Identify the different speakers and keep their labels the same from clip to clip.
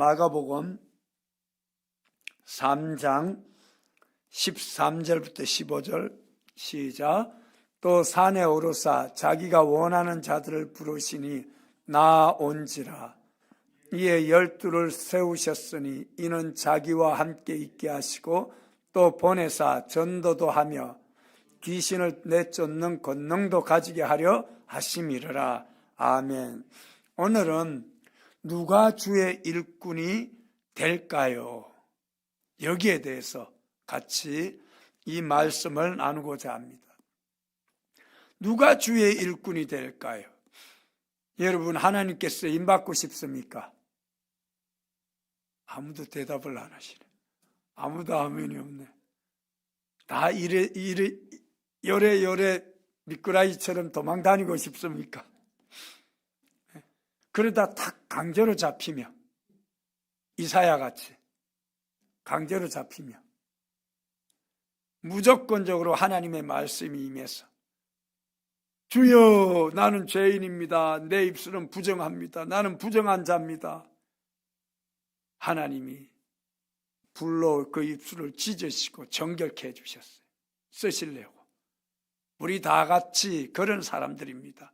Speaker 1: 마가복음 3장 13절부터 15절 시작. 또 산에 오르사 자기가 원하는 자들을 부르시니 나 온지라. 이에 열두를 세우셨으니 이는 자기와 함께 있게 하시고 또 보내사 전도도 하며 귀신을 내쫓는 권능도 가지게 하려 하심이르라. 아멘. 오늘은 누가 주의 일꾼이 될까요? 여기에 대해서 같이 이 말씀을 나누고자 합니다. 누가 주의 일꾼이 될까요? 여러분 하나님께서 임받고 싶습니까? 아무도 대답을 안 하시네. 아무도 아멘이 없네. 다 이래 이래 요래요래 미꾸라지처럼 도망 다니고 싶습니까? 그러다 탁 강제로 잡히며 이사야 같이 강제로 잡히며 무조건적으로 하나님의 말씀이 임해서 주여 나는 죄인입니다. 내 입술은 부정합니다. 나는 부정한 자입니다. 하나님이 불로 그 입술을 찢으시고 정결케 해 주셨어요. 쓰시려고. 우리 다 같이 그런 사람들입니다.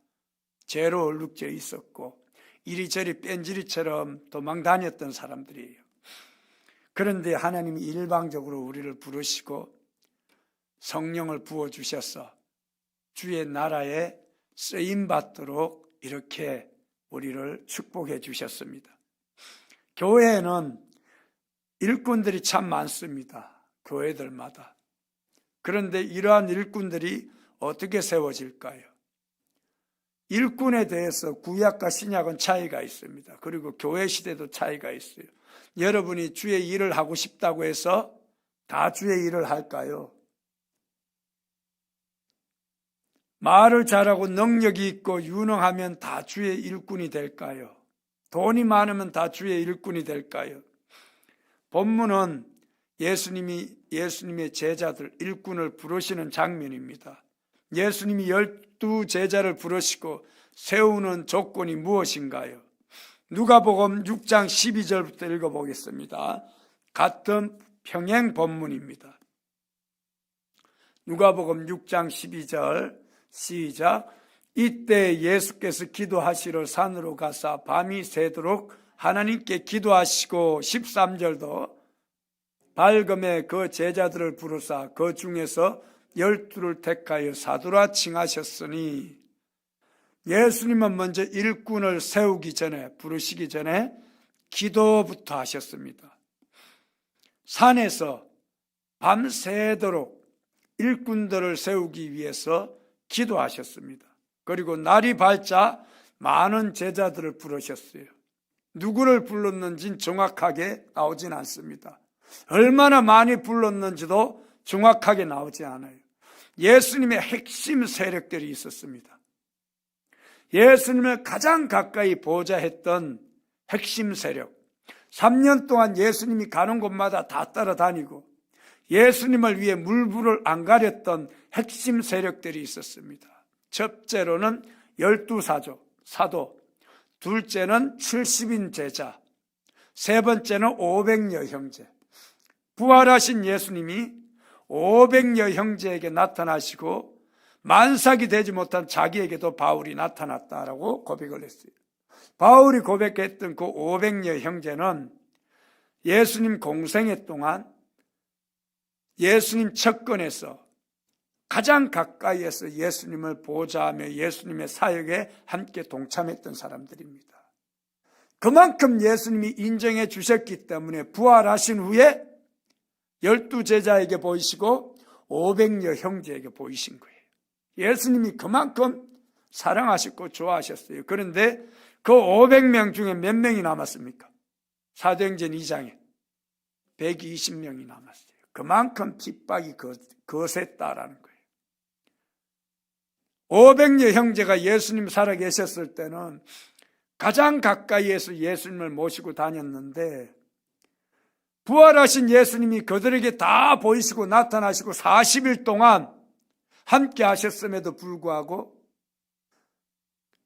Speaker 1: 죄로 얼룩져 있었고 이리저리 뺀질이처럼 도망 다녔던 사람들이에요. 그런데 하나님이 일방적으로 우리를 부르시고 성령을 부어 주셔서 주의 나라에 쓰임 받도록 이렇게 우리를 축복해 주셨습니다. 교회에는 일꾼들이 참 많습니다. 교회들마다. 그런데 이러한 일꾼들이 어떻게 세워질까요? 일꾼에 대해서 구약과 신약은 차이가 있습니다. 그리고 교회 시대도 차이가 있어요. 여러분이 주의 일을 하고 싶다고 해서 다 주의 일을 할까요? 말을 잘하고 능력이 있고 유능하면 다 주의 일꾼이 될까요? 돈이 많으면 다 주의 일꾼이 될까요? 본문은 예수님이 예수님의 제자들 일꾼을 부르시는 장면입니다. 예수님이 열두 제자를 부르시고 세우는 조건이 무엇인가요? 누가복음 6장 12절부터 읽어보겠습니다. 같은 평행 본문입니다. 누가복음 6장 12절 시작 이때 예수께서 기도하시러 산으로 가사 밤이 새도록 하나님께 기도하시고 13절도 밝음에 그 제자들을 부르사 그 중에서 열두를 택하여 사두라 칭하셨으니 예수님은 먼저 일꾼을 세우기 전에 부르시기 전에 기도부터 하셨습니다. 산에서 밤새도록 일꾼들을 세우기 위해서 기도하셨습니다. 그리고 날이 밝자 많은 제자들을 부르셨어요. 누구를 불렀는지는 정확하게 나오진 않습니다. 얼마나 많이 불렀는지도 정확하게 나오지 않아요. 예수님의 핵심 세력들이 있었습니다. 예수님을 가장 가까이 보좌했던 핵심 세력. 3년 동안 예수님이 가는 곳마다 다 따라다니고 예수님을 위해 물불을 안 가렸던 핵심 세력들이 있었습니다. 첫째로는 열두 사조, 사도, 둘째는 70인 제자, 세 번째는 500여 형제. 부활하신 예수님이 500여 형제에게 나타나시고 만삭이 되지 못한 자기에게도 바울이 나타났다라고 고백을 했어요. 바울이 고백했던 그 500여 형제는 예수님 공생애 동안 예수님 첫건에서 가장 가까이에서 예수님을 보좌하며 예수님의 사역에 함께 동참했던 사람들입니다. 그만큼 예수님이 인정해 주셨기 때문에 부활하신 후에 열두 제자에게 보이시고 500여 형제에게 보이신 거예요. 예수님이 그만큼 사랑하셨고 좋아하셨어요. 그런데 그 500명 중에 몇 명이 남았습니까? 사도행전 2장에 120명이 남았어요. 그만큼 핍박이 거셌다라는 거예요. 500여 형제가 예수님 살아 계셨을 때는 가장 가까이에서 예수님을 모시고 다녔는데 부활하신 예수님이 그들에게 다 보이시고 나타나시고 40일 동안 함께 하셨음에도 불구하고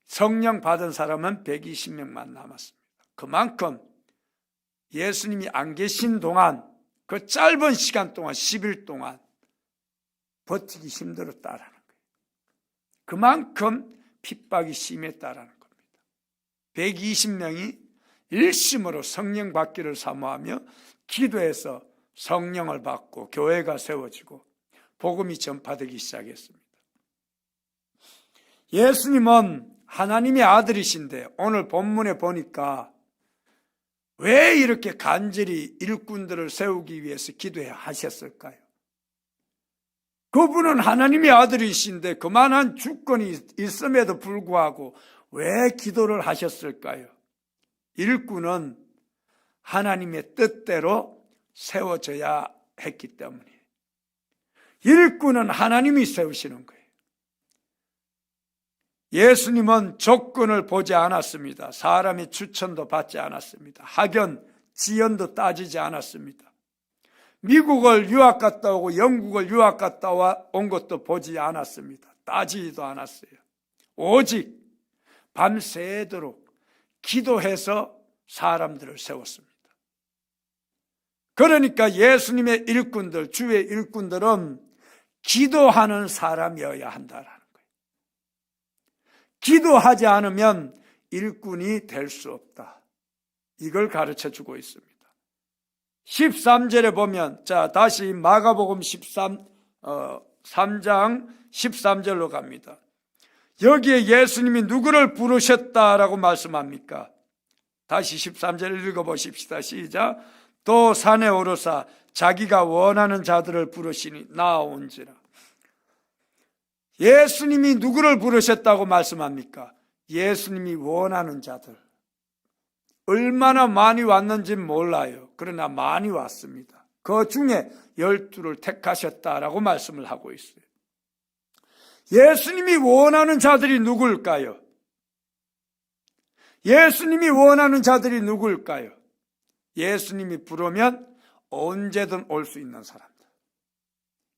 Speaker 1: 성령 받은 사람은 120명만 남았습니다. 그만큼 예수님이 안 계신 동안 그 짧은 시간 동안 10일 동안 버티기 힘들었다라는 거예요. 그만큼 핍박이 심했다라는 겁니다. 120명이 일심으로 성령 받기를 사모하며 기도해서 성령을 받고 교회가 세워지고 복음이 전파되기 시작했습니다. 예수님은 하나님의 아들이신데 오늘 본문에 보니까 왜 이렇게 간절히 일꾼들을 세우기 위해서 기도해 하셨을까요? 그분은 하나님의 아들이신데 그만한 주권이 있음에도 불구하고 왜 기도를 하셨을까요? 일꾼은 하나님의 뜻대로 세워져야 했기 때문이에요. 일꾼은 하나님이 세우시는 거예요. 예수님은 조건을 보지 않았습니다. 사람의 추천도 받지 않았습니다. 학연, 지연도 따지지 않았습니다. 미국을 유학 갔다 오고 영국을 유학 갔다 온 것도 보지 않았습니다. 따지지도 않았어요. 오직 밤새도록 기도해서 사람들을 세웠습니다. 그러니까 예수님의 일꾼들, 주의 일꾼들은 기도하는 사람이어야 한다라는 거예요. 기도하지 않으면 일꾼이 될 수 없다. 이걸 가르쳐 주고 있습니다. 13절에 보면, 자, 다시 마가복음 13, 어, 3장 13절로 갑니다. 여기에 예수님이 누구를 부르셨다라고 말씀합니까? 다시 13절 읽어보십시다. 시작. 또 산에 오르사 자기가 원하는 자들을 부르시니 나온지라. 예수님이 누구를 부르셨다고 말씀합니까? 예수님이 원하는 자들. 얼마나 많이 왔는지 몰라요. 그러나 많이 왔습니다. 그 중에 열두를 택하셨다라고 말씀을 하고 있어요. 예수님이 원하는 자들이 누굴까요? 예수님이 원하는 자들이 누굴까요? 예수님이 부르면 언제든 올 수 있는 사람들.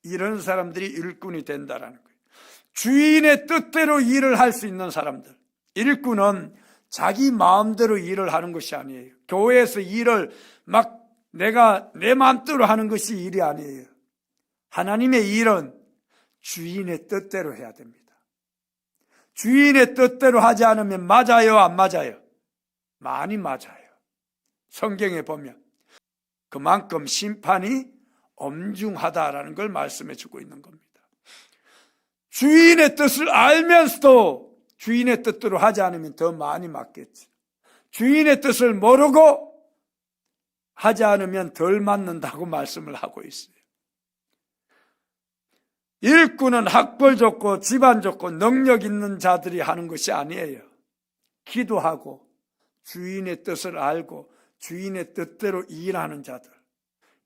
Speaker 1: 이런 사람들이 일꾼이 된다라는 거예요. 주인의 뜻대로 일을 할 수 있는 사람들. 일꾼은 자기 마음대로 일을 하는 것이 아니에요. 교회에서 일을 막 내가 내 마음대로 하는 것이 일이 아니에요. 하나님의 일은 주인의 뜻대로 해야 됩니다. 주인의 뜻대로 하지 않으면 맞아요, 안 맞아요? 많이 맞아요. 성경에 보면 그만큼 심판이 엄중하다라는 걸 말씀해 주고 있는 겁니다. 주인의 뜻을 알면서도 주인의 뜻대로 하지 않으면 더 많이 맞겠지. 주인의 뜻을 모르고 하지 않으면 덜 맞는다고 말씀을 하고 있어요. 일꾼은 학벌 좋고 집안 좋고 능력 있는 자들이 하는 것이 아니에요. 기도하고 주인의 뜻을 알고 주인의 뜻대로 일하는 자들.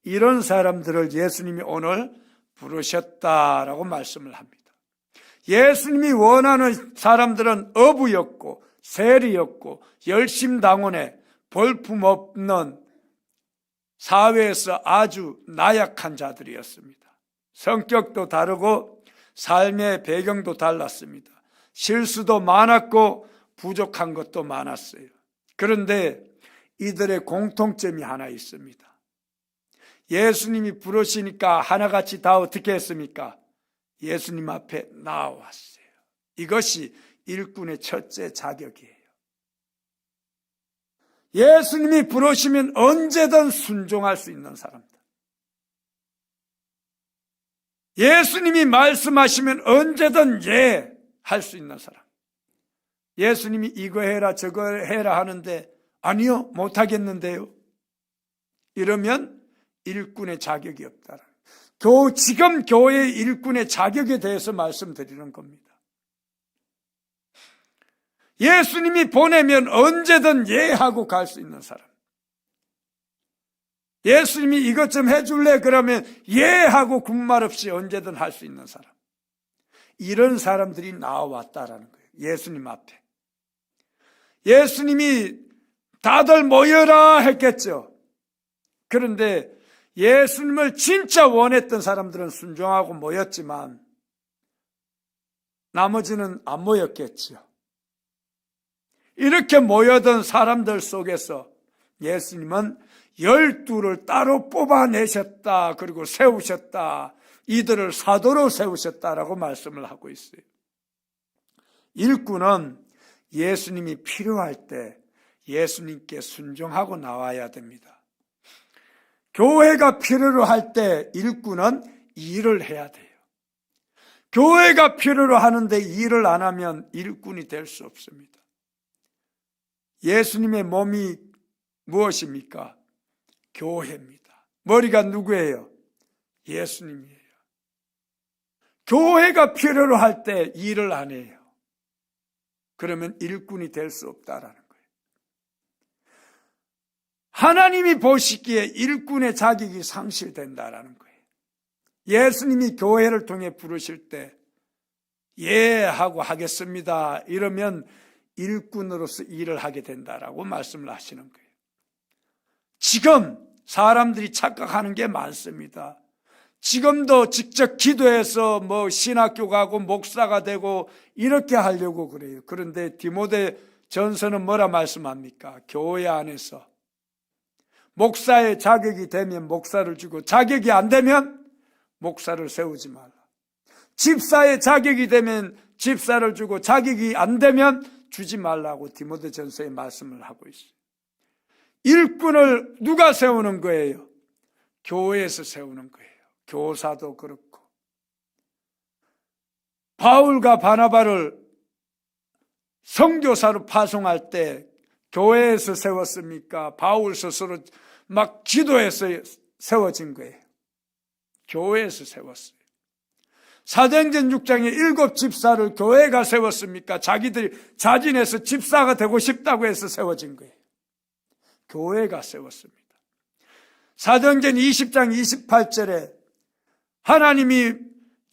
Speaker 1: 이런 사람들을 예수님이 오늘 부르셨다라고 말씀을 합니다. 예수님이 원하는 사람들은 어부였고 세리였고 열심당원에 볼품없는 사회에서 아주 나약한 자들이었습니다. 성격도 다르고 삶의 배경도 달랐습니다. 실수도 많았고 부족한 것도 많았어요. 그런데 이들의 공통점이 하나 있습니다. 예수님이 부르시니까 하나같이 다 어떻게 했습니까? 예수님 앞에 나왔어요. 이것이 일꾼의 첫째 자격이에요. 예수님이 부르시면 언제든 순종할 수 있는 사람들. 예수님이 말씀하시면 언제든 예 할 수 있는 사람. 예수님이 이거 해라 저거 해라 하는데 아니요 못하겠는데요. 이러면 일꾼의 자격이 없다. 교 지금 교회 일꾼의 자격에 대해서 말씀드리는 겁니다. 예수님이 보내면 언제든 예 하고 갈 수 있는 사람. 예수님이 이것 좀 해줄래? 그러면 예 하고 군말 없이 언제든 할 수 있는 사람. 이런 사람들이 나왔다라는 거예요. 예수님 앞에. 예수님이 다들 모여라 했겠죠. 그런데 예수님을 진짜 원했던 사람들은 순종하고 모였지만 나머지는 안 모였겠지요. 이렇게 모여든 사람들 속에서 예수님은 열두를 따로 뽑아내셨다. 그리고 세우셨다. 이들을 사도로 세우셨다라고 말씀을 하고 있어요. 일꾼은 예수님이 필요할 때 예수님께 순종하고 나와야 됩니다. 교회가 필요로 할 때 일꾼은 일을 해야 돼요. 교회가 필요로 하는데 일을 안 하면 일꾼이 될 수 없습니다. 예수님의 몸이 무엇입니까? 교회입니다. 머리가 누구예요? 예수님이에요. 교회가 필요로 할 때 일을 안 해요. 그러면 일꾼이 될 수 없다라는. 하나님이 보시기에 일꾼의 자격이 상실된다라는 거예요. 예수님이 교회를 통해 부르실 때, 예, 하고 하겠습니다. 이러면 일꾼으로서 일을 하게 된다라고 말씀을 하시는 거예요. 지금 사람들이 착각하는 게 많습니다. 지금도 직접 기도해서 뭐 신학교 가고 목사가 되고 이렇게 하려고 그래요. 그런데 디모데 전서는 뭐라 말씀합니까? 교회 안에서 목사의 자격이 되면 목사를 주고 자격이 안 되면 목사를 세우지 말라. 집사의 자격이 되면 집사를 주고 자격이 안 되면 주지 말라고 디모데 전서에 말씀을 하고 있어요. 일꾼을 누가 세우는 거예요? 교회에서 세우는 거예요. 교사도 그렇고. 바울과 바나바를 성교사로 파송할 때 교회에서 세웠습니까? 바울 스스로 막 기도해서 세워진 거예요. 교회에서 세웠어요. 사도행전 6장에 일곱 집사를 교회가 세웠습니까? 자기들이 자진해서 집사가 되고 싶다고 해서 세워진 거예요. 교회가 세웠습니다. 사도행전 20장 28절에 하나님이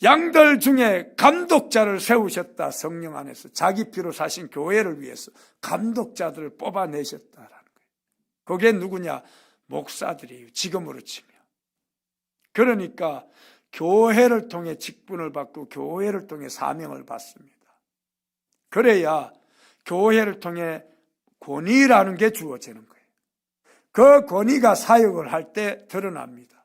Speaker 1: 양들 중에 감독자를 세우셨다. 성령 안에서 자기 피로 사신 교회를 위해서 감독자들을 뽑아내셨다라는 거예요. 그게 누구냐? 목사들이에요. 지금으로 치면. 그러니까 교회를 통해 직분을 받고 교회를 통해 사명을 받습니다. 그래야 교회를 통해 권위라는 게 주어지는 거예요. 그 권위가 사역을 할 때 드러납니다.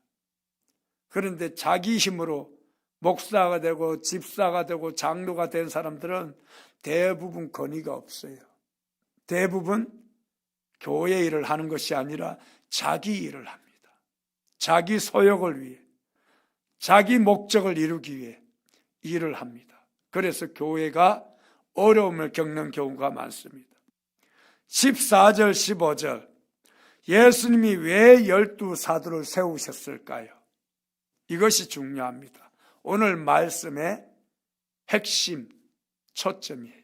Speaker 1: 그런데 자기 힘으로 목사가 되고 집사가 되고 장로가 된 사람들은 대부분 권위가 없어요. 대부분 교회 일을 하는 것이 아니라 자기 일을 합니다. 자기 소욕을 위해, 자기 목적을 이루기 위해 일을 합니다. 그래서 교회가 어려움을 겪는 경우가 많습니다. 14절, 15절. 예수님이 왜 열두 사도를 세우셨을까요? 이것이 중요합니다. 오늘 말씀의 핵심, 초점이에요.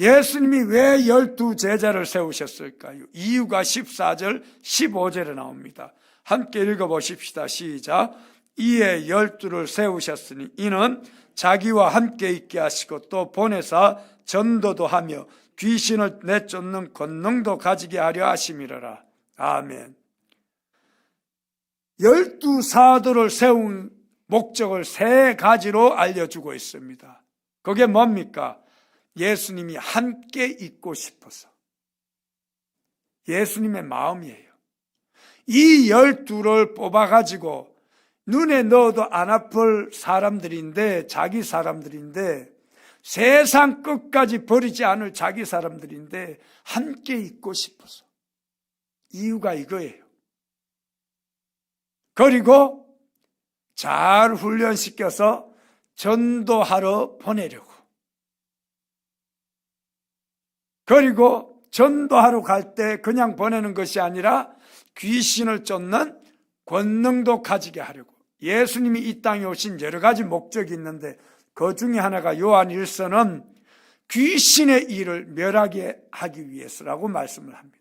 Speaker 1: 예수님이 왜 열두 제자를 세우셨을까요? 이유가 14절, 15절에 나옵니다. 함께 읽어보십시다. 시작. 이에 열두를 세우셨으니 이는 자기와 함께 있게 하시고 또 보내사 전도도 하며 귀신을 내쫓는 권능도 가지게 하려 하심이라. 아멘. 열두 사도를 세운 목적을 세 가지로 알려주고 있습니다. 그게 뭡니까? 예수님이 함께 있고 싶어서. 예수님의 마음이에요. 이 열두를 뽑아가지고 눈에 넣어도 안 아플 사람들인데, 자기 사람들인데, 세상 끝까지 버리지 않을 자기 사람들인데, 함께 있고 싶어서. 이유가 이거예요. 그리고 잘 훈련시켜서 전도하러 보내려고. 그리고 전도하러 갈 때 그냥 보내는 것이 아니라 귀신을 쫓는 권능도 가지게 하려고. 예수님이 이 땅에 오신 여러 가지 목적이 있는데 그 중에 하나가 요한 일서는 귀신의 일을 멸하게 하기 위해서라고 말씀을 합니다.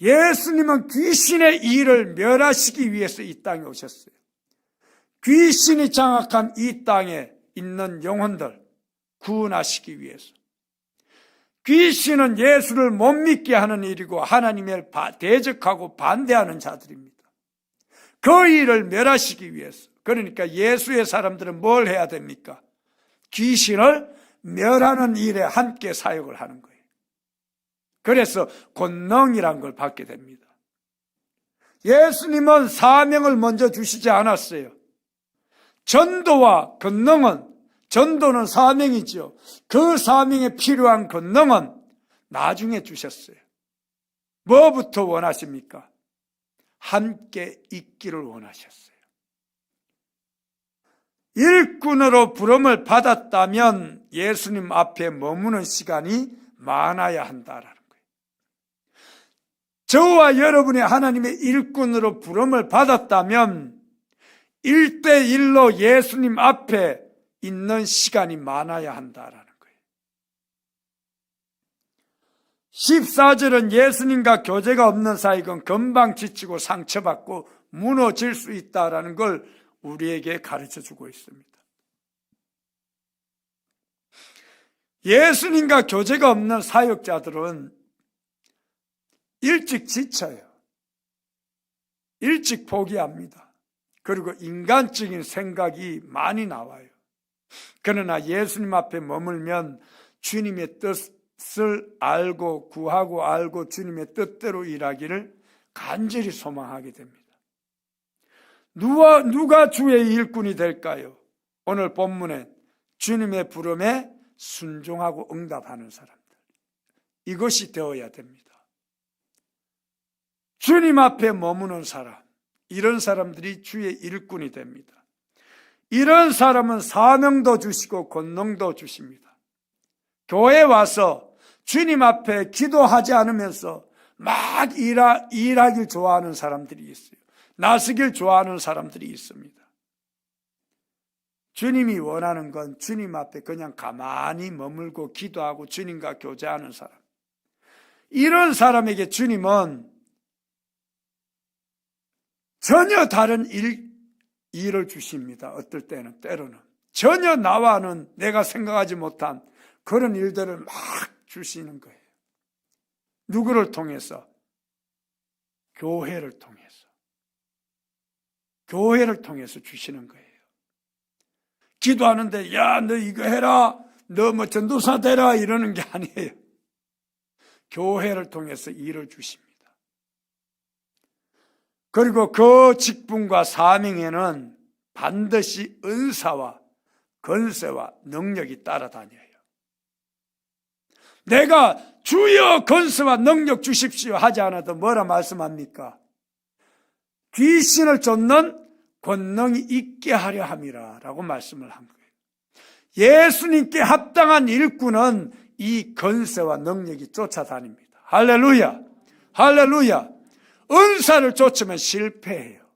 Speaker 1: 예수님은 귀신의 일을 멸하시기 위해서 이 땅에 오셨어요. 귀신이 장악한 이 땅에 있는 영혼들 구원하시기 위해서. 귀신은 예수를 못 믿게 하는 일이고 하나님을 대적하고 반대하는 자들입니다. 그 일을 멸하시기 위해서. 그러니까 예수의 사람들은 뭘 해야 됩니까? 귀신을 멸하는 일에 함께 사역을 하는 거예요. 그래서 권능이란 걸 받게 됩니다. 예수님은 사명을 먼저 주시지 않았어요. 전도와 권능은 전도는 사명이죠. 그 사명에 필요한 권능은 나중에 주셨어요. 뭐부터 원하십니까? 함께 있기를 원하셨어요. 일꾼으로 부름을 받았다면 예수님 앞에 머무는 시간이 많아야 한다라는 거예요. 저와 여러분이 하나님의 일꾼으로 부름을 받았다면 일대일로 예수님 앞에 있는 시간이 많아야 한다라는 거예요. 14절은 예수님과 교제가 없는 사이건 금방 지치고 상처받고 무너질 수 있다라는 걸 우리에게 가르쳐 주고 있습니다. 예수님과 교제가 없는 사역자들은 일찍 지쳐요. 일찍 포기합니다. 그리고 인간적인 생각이 많이 나와요. 그러나 예수님 앞에 머물면 주님의 뜻을 알고 구하고 알고 주님의 뜻대로 일하기를 간절히 소망하게 됩니다. 누가, 누가 주의 일꾼이 될까요? 오늘 본문에 주님의 부름에 순종하고 응답하는 사람들. 이것이 되어야 됩니다. 주님 앞에 머무는 사람, 이런 사람들이 주의 일꾼이 됩니다. 이런 사람은 사명도 주시고 권능도 주십니다. 교회 와서 주님 앞에 기도하지 않으면서 막 일하, 일하길 좋아하는 사람들이 있어요. 나서길 좋아하는 사람들이 있습니다. 주님이 원하는 건 주님 앞에 그냥 가만히 머물고 기도하고 주님과 교제하는 사람. 이런 사람에게 주님은 전혀 다른 일, 일을 주십니다. 어떨 때는, 때로는. 전혀 나와는 내가 생각하지 못한 그런 일들을 막 주시는 거예요. 누구를 통해서? 교회를 통해서. 교회를 통해서 주시는 거예요. 기도하는데, 야, 너 이거 해라. 너 뭐 전도사 되라. 이러는 게 아니에요. 교회를 통해서 일을 주십니다. 그리고 그 직분과 사명에는 반드시 은사와 건세와 능력이 따라다녀요. 내가 주여 건세와 능력 주십시오 하지 않아도 뭐라 말씀합니까? 귀신을 쫓는 권능이 있게 하려 함이라 라고 말씀을 한 거예요. 예수님께 합당한 일꾼은 이 건세와 능력이 쫓아다닙니다. 할렐루야! 할렐루야! 은사를 쫓으면 실패해요.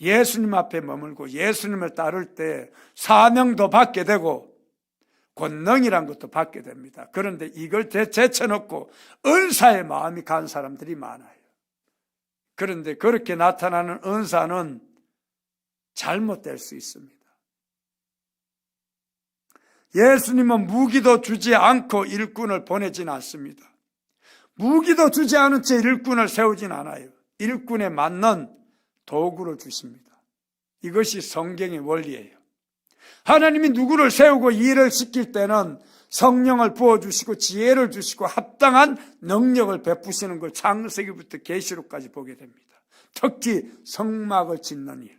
Speaker 1: 예수님 앞에 머물고 예수님을 따를 때 사명도 받게 되고 권능이란 것도 받게 됩니다. 그런데 이걸 제쳐놓고 은사의 마음이 간 사람들이 많아요. 그런데 그렇게 나타나는 은사는 잘못될 수 있습니다. 예수님은 무기도 주지 않고 일꾼을 보내진 않습니다. 무기도 주지 않은 채 일꾼을 세우진 않아요. 일꾼에 맞는 도구를 주십니다. 이것이 성경의 원리예요. 하나님이 누구를 세우고 일을 시킬 때는 성령을 부어주시고 지혜를 주시고 합당한 능력을 베푸시는 걸 창세기부터 계시록까지 보게 됩니다. 특히 성막을 짓는 일.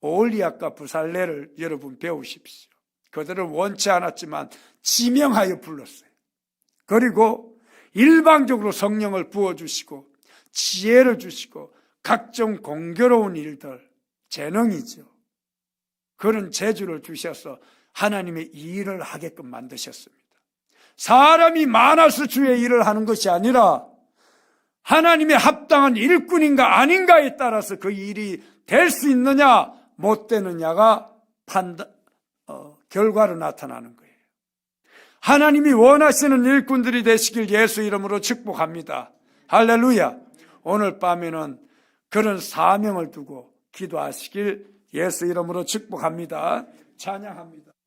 Speaker 1: 올리앗과 부살레를 여러분 배우십시오. 그들은 원치 않았지만 지명하여 불렀어요. 그리고 일방적으로 성령을 부어주시고 지혜를 주시고 각종 공교로운 일들, 재능이죠. 그런 재주를 주셔서 하나님의 일을 하게끔 만드셨습니다. 사람이 많아서 주의 일을 하는 것이 아니라 하나님의 합당한 일꾼인가 아닌가에 따라서 그 일이 될 수 있느냐 못 되느냐가 판단 어, 결과로 나타나는 거예요. 하나님이 원하시는 일꾼들이 되시길 예수 이름으로 축복합니다. 할렐루야. 오늘 밤에는 그런 사명을 두고 기도하시길 예수 이름으로 축복합니다. 찬양합니다.